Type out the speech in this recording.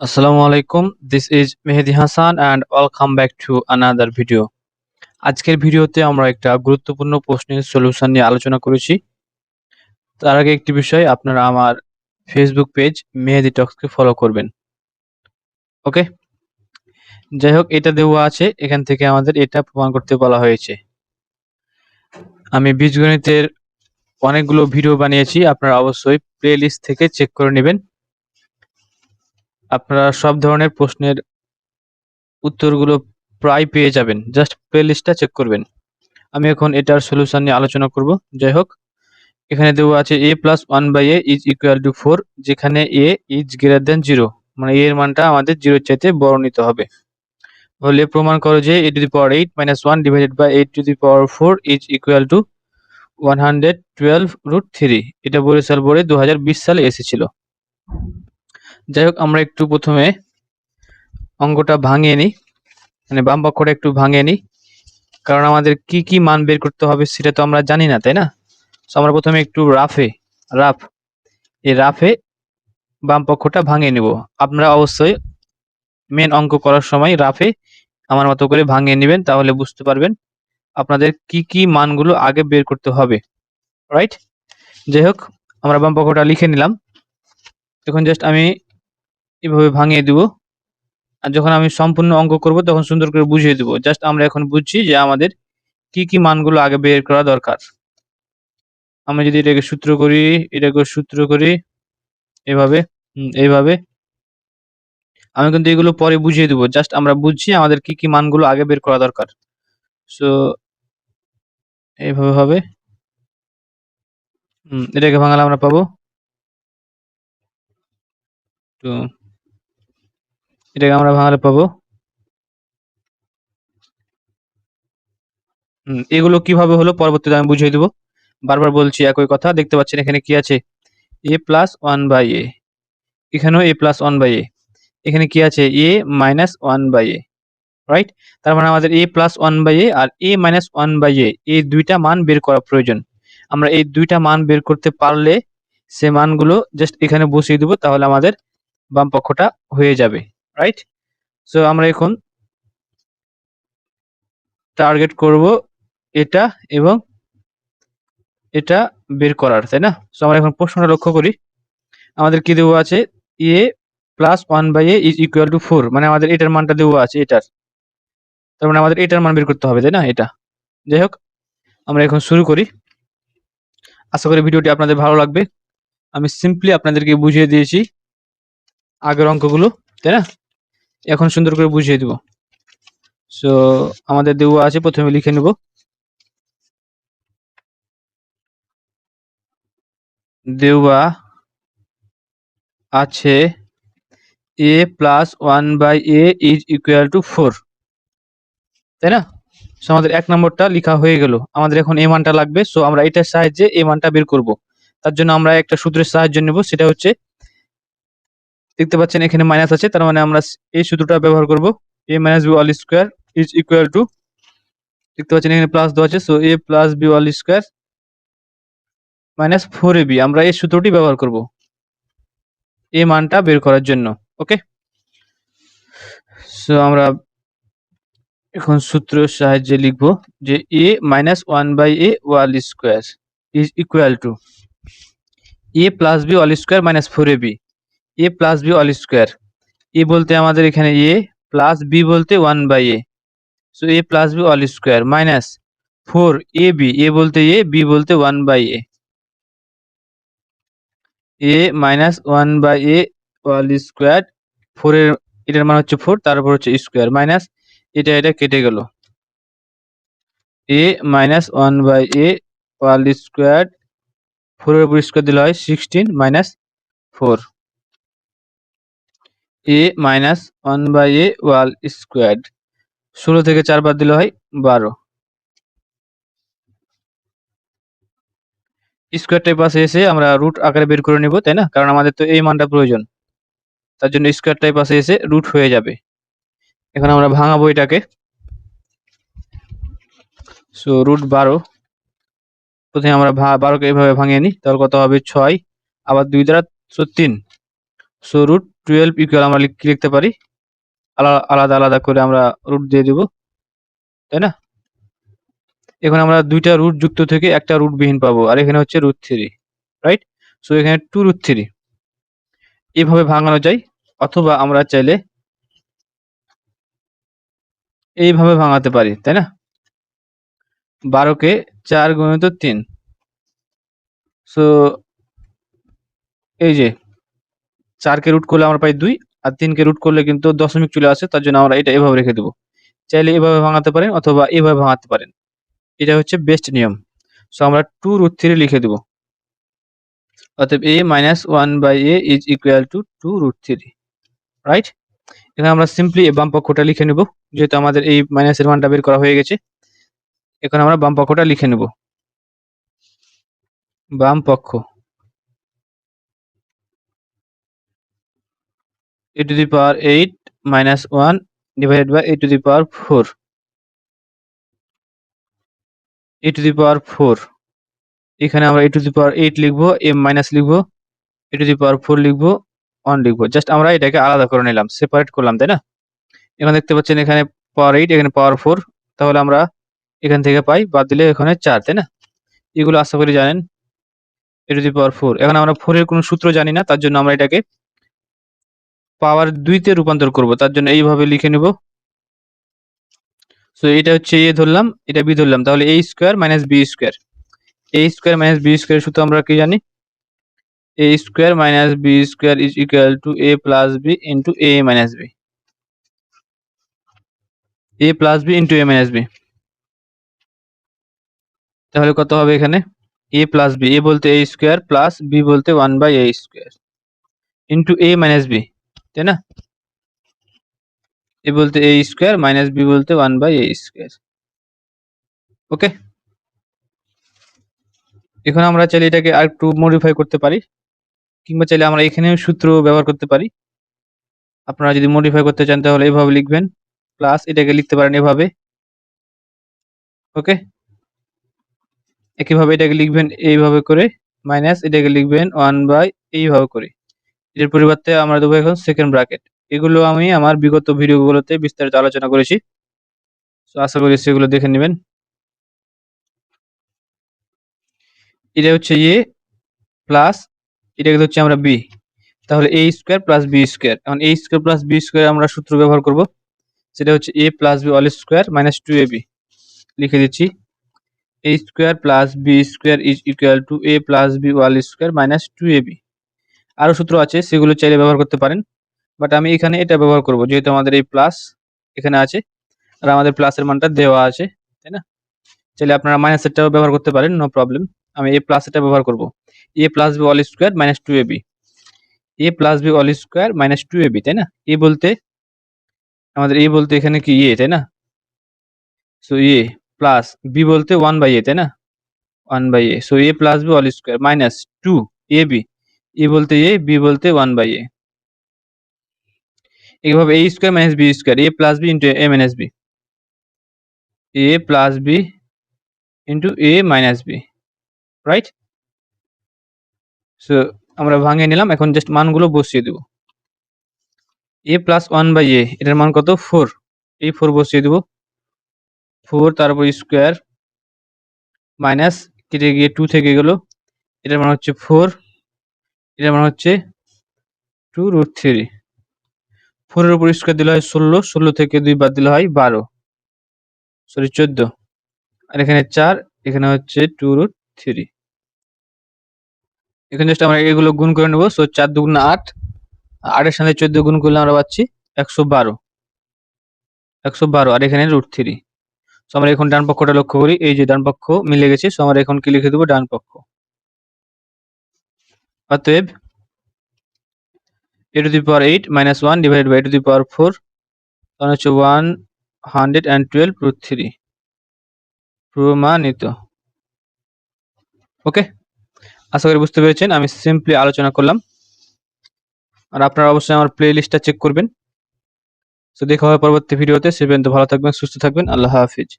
আসসালামু আলাইকুম this is Mehedi Hasan and welcome back to another video আজকের ভিডিওতে আমরা একটা গুরুত্বপূর্ণ প্রশ্নের সলিউশন নিয়ে আলোচনা করেছি। তার আগে একটি বিষয়, আপনারা আমার ফেসবুক পেজ মেহেদি টক্সকে ফলো করবেন। ওকে যাই হোক, এটা দেওয়া আছে। এখান থেকে আমাদের এটা প্রমাণ করতে বলা হয়েছে। আমি বীজগণিতের অনেকগুলো ভিডিও বানিয়েছি। আপনারা অবশ্যই প্লে লিস্ট থেকে চেক করে নেবেন। আপনারা সব ধরনের প্রশ্নের উত্তরগুলো প্রায় পেয়ে যাবেন। জাস্ট প্লে লিস্টটা চেক করবেন। আমি এখন এটার সলিউশন নিয়ে আলোচনা করব। যাই হোক, এখানে দেওয়া আছে A plus one by A is equal to four যেখানে A is greater than zero মানে এর মানটা আমাদের জিরোর চাইতে বড় নিতে হবে। হলে প্রমাণ করো যে A to the power eight minus one divided by eight to the power four is equal to one hundred twelve root three এটা বরিশাল বোর্ডে দু হাজার বিশ সালে এসেছিল। যাই হোক আমরা একটু প্রথমে অঙ্কটা ভাঙিয়ে নিই। মানে বাম পক্ষটা একটু ভাঙিয়ে নিই। কারণ আমাদের কি কি মান বের করতে হবে সেটা তো আমরা জানি না, তাই না? তো আমরা প্রথমে একটু রাফে রাফ এই রাফে বাম পক্ষটা ভাঙিয়ে নিব। আপনারা অবশ্যই মেন অঙ্ক করার সময় রাফে আমার মতো করে ভাঙিয়ে নেবেন, তাহলে বুঝতে পারবেন আপনাদের কি কি মানগুলো আগে বের করতে হবে। রাইট যাই হোক আমরা বাম পক্ষটা লিখে নিলাম। এখন জাস্ট আমি এভাবে ভাঙিয়ে দিব। আর যখন আমি সম্পূর্ণ অঙ্ক করব তখন সুন্দর করে বুঝিয়ে দিব। জাস্ট আমরা এখন বুঝছি যে আমাদের কি কি মানগুলো আগে বের করা দরকার। আমি যদি এটাকে সূত্র করি এটাকে সূত্র করি এভাবে এইভাবে। আমি কিন্তু এগুলো পরে বুঝিয়ে দিব। জাস্ট আমরা বুঝছি আমাদের কি কি মানগুলো আগে বের করা দরকার। সো এইভাবে হবে। হুম, এটাকে ভাঙালে আমরা পাবো। তো এটাকে আমরা ভাঙালে পাবো। এগুলো কীভাবে হলো পরবর্তীতে আমি বুঝিয়ে দেবো। বারবার বলছি একই কথা, দেখতে পাচ্ছেন এখানে কি আছে? A plus one by A এখানেও A plus one by A এখানে কি আছে? A minus one by A right তার মানে আমাদের A plus one by A R A minus one by A এই দুইটা মান বের করা প্রয়োজন। আমরা এই দুইটা মান বের করতে পারলে সে মানগুলো জাস্ট এখানে বসিয়ে দেবো, তাহলে আমাদের বাম পক্ষটা হয়ে যাবে। রাইট সো আমরা এখন টার্গেট করব এটা এবং এটা বের করার, তাই না? সো আমরা এখন প্রশ্নটা লক্ষ্য করি। আমাদের কি দেওয়া আছে? A plus one by A is equal to four মানে আমাদের এটার মানটা দেওয়া আছে, এটার। তার মানে আমাদের এটার মান বের করতে হবে, তাই না? এটা। যাই হোক, আমরা এখন শুরু করি। আশা করি ভিডিওটি আপনাদের ভালো লাগবে। আমি সিম্পলি আপনাদেরকে বুঝিয়ে দিয়েছি আগের অঙ্কগুলো, তাই না? এখন সুন্দর করে বুঝিয়ে দিব। সো আমাদের দেওয়া আছে, প্রথমে লিখে নেব। দেওয়া আছে A plus one by A is equal to four তাই না? সো আমাদের এক নম্বরটা লেখা হয়ে গেল। আমাদের এখন এ মানটা লাগবে। সো আমরা এটার সাহায্যে এ মানটা বের করব। তার জন্য আমরা একটা সূত্রের সাহায্য নেব। সেটা হচ্ছে দেখতে পাচ্ছেন এখানে মাইনাস আছে, তার মানে আমরা এই সূত্রটা ব্যবহার করব A minus B all square is equal to দেখতে পাচ্ছেন এখানে প্লাস দেওয়া আছে so A plus B all square minus four A B আমরা এই সূত্রটি ব্যবহার করব এ মানটা বের করার জন্য ওকে সো আমরা এখন সূত্রের সাহায্যে লিখব যে A minus one by A whole square is equal to A plus B all square minus four A B A plus B all square A বলতে আমাদের এখানে এ প্লাস বি বলতে one by A so A plus B all square minus four A B A বলতে A B বলতে one by A A minus one by A all square ফোরের এটার মান হচ্ছে ফোর তারপর হচ্ছে স্কোয়ার মাইনাস এটা এটা কেটে গেল। A minus one by A whole square ফোরের উপর স্কোয়ার দিলে হয় sixteen minus four A minus one by A whole square ষোলো থেকে চার বাদ দিলে হয় বারো। স্কোয়ারটাই পাশে এসে আমরা রুট আকারে বের করে নিব, তাই না? কারণ আমাদের তো এই মানটা প্রয়োজন। তার জন্য স্কোয়ারটাই পাশে এসে রুট হয়ে যাবে। এখন আমরা ভাঙাবো এটাকে। সো রুট বারো। প্রথমে আমরা বারোকে এইভাবে ভাঙিয়ে নিই, তাহলে কত হবে? ছয়। আবার দুই দ্বারা সো তিন। সো রুট টুয়েলভ ইকুয়াল আমরা লিখ- লিখতে পারি? আলা- আলাদা আলাদা করে আমরা রুট দিয়ে দিব, তাই না? এখন আমরা দুইটা রুট যুক্ত থেকে একটা রুট বিহীন পাবো, আর এখানে হচ্ছে রুট থ্রি রাইট সো এখানে টু রুট থ্রি এভাবে ভাঙানো যায়, অথবা আমরা চাইলে এইভাবে ভাঙাতে পারি, তাই না? বারোকে চার গুণিত তিন সো এই যে চারকে রুট করলে আমরা পাই দুই, আর তিনকে রুট করলে কিন্তু দশমিক চলে আসে, তার জন্য আমরা এটা এভাবে রেখে দেবো। চাইলে এভাবে ভাঙাতে পারেন অথবা এভাবে ভাঙাতে পারেন। এটা হচ্ছে বেস্ট নিয়ম। সো আমরা টু রুট থ্রি লিখে দেবো। অতএব A minus one by A is equal to two root three right এখানে আমরা সিম্পলি বাম পক্ষটা লিখে নেব, যেহেতু আমাদের এই মাইনাসের মানটা বের করা হয়ে গেছে। এখন আমরা বাম পক্ষটা লিখে নেব। বাম পক্ষ। E to the power 8 minus 1 divided by e to the power 4 e to the power 4 এখানে আমরা e to the power 8 লিখব, m মাইনাস লিখব e to the power 4 লিখব 1 লিখব। জাস্ট আমরা এটাকে আলাদা করে নিলাম সেপারেট করলাম, তাই না? এখানে দেখতে পাচ্ছেন এখানে পাওয়ার 8 এখানে পাওয়ার 4 তাহলে আমরা এখান থেকে পাই, বাদ দিলে এখানে 4 তাই না? এগুলো আশা করি জানেন e to the power 4 এখন আমরা 4 এর কোনো সূত্র জানি না, তার জন্য আমরা এটাকে পাওয়ার দুইতে রূপান্তর করব, তার জন্য এইভাবে লিখে নেব। সো এটা হচ্ছে এ ধরলাম, এটা বি ধরলাম, তাহলে A square minus B square. A square minus B square সূত্র আমরা কি জানি? A square minus B square is equal to A plus B into A minus B. A plus B into A minus B. তাহলে কত হবে এখানে? A plus B, এ বলতে A square plus B বলতে one by A square. Into A minus B. তাই না? A বলতে A square minus B বলতে one by A square okay এখন আমরা চাইলে এটাকে আর একটু মডিফাই করতে পারি, কিংবা চাইলে আমরা এখানেও সূত্র ব্যবহার করতে পারি। আপনারা যদি মডিফাই করতে চান তাহলে এভাবে লিখবেন প্লাস এটাকে লিখতে পারেন এভাবে। ওকে একইভাবে এটাকে লিখবেন এইভাবে করে মাইনাস এটাকে লিখবেন ওয়ান বাই এইভাবে করে। এর পরিবর্তে আমরা দেবো এখন সেকেন্ড ব্র্যাকেট এগুলো আমি আমার বিগত ভিডিওগুলোতে বিস্তারিত আলোচনা করেছি। তো আশা করি সেগুলো দেখে নেবেন। এটা হচ্ছে এ প্লাস এটাকে হচ্ছে আমরা বি তাহলে A square plus B square এখন A square plus B square আমরা সূত্র ব্যবহার করব। সেটা হচ্ছে A plus B all square minus two A B লিখে দিচ্ছি। A square plus B square is equal to A plus B whole square minus two A B আরও সূত্র আছে, সেগুলো চাইলে ব্যবহার করতে পারেন। বাট আমি এখানে এটা ব্যবহার করব, যেহেতু আমাদের এই প্লাস এখানে আছে, আর আমাদের প্লাসের মানটা দেওয়া আছে, তাই না? চাইলে আপনারা মাইনাসেরটাও ব্যবহার করতে পারেন নো প্রবলেম আমি এ প্লাস এটা ব্যবহার করব। A plus b whole square minus two a b a plus b whole square minus two a b তাই না? এ বলতে, আমাদের এ বলতে এখানে কি এ তাই না? সো এ প্লাস বি বলতে ওয়ান বাই এ তাই না? One by a so a plus b whole square minus two a b a বলতে এ, বি বলতে ওয়ান বাই এ। এইভাবে a square minus b square, a plus b into a minus b. A plus b into a minus b, right? So, আমরা ভাঙিয়ে নিলাম, এখন just মানগুলো বসিয়ে দেব। A plus one by a, এটার মান কত? ফোর। এই ফোর বসিয়ে দেব। ফোর তারপর স্কোয়ার মাইনাস কেটে গিয়ে টু থেকে গেল, এটার মান হচ্ছে ফোর। এটার মান হচ্ছে টু রুট থ্রি ফোরের উপর স্কোয়ার দিলে হয় ষোলো ষোলো থেকে দুই বাদ দিলে হয় বারো। সরি চোদ্দ। আর এখানে চার, এখানে হচ্ছে টু রুট থ্রি এখানে জাস্ট আমরা এগুলো গুণ করে নেব। সো চার দুগুণ আট, আটের সাথে চোদ্দ গুণ করলে আমরা পাচ্ছি একশো বারো। একশো বারো, আর এখানে রুট থ্রি সো আমরা এখন ডান পক্ষটা লক্ষ্য করি। এই যে ডান পক্ষ মিলে গেছে। সো আমরা এখন কি লিখে দেবো? ডান পক্ষ। অতএব a to the power eight minus one divided by two the power four তখন হচ্ছে one hundred and twelve root three প্রমাণিত। ওকে আশা করি বুঝতে পেরেছেন, আমি সিম্পলি আলোচনা করলাম। আর আপনারা অবশ্যই আমার প্লে লিস্টটা চেক করবেন। তো দেখা হবে পরবর্তী ভিডিওতে সে পর্যন্ত ভালো থাকবেন, সুস্থ থাকবেন, আল্লাহ হাফিজ।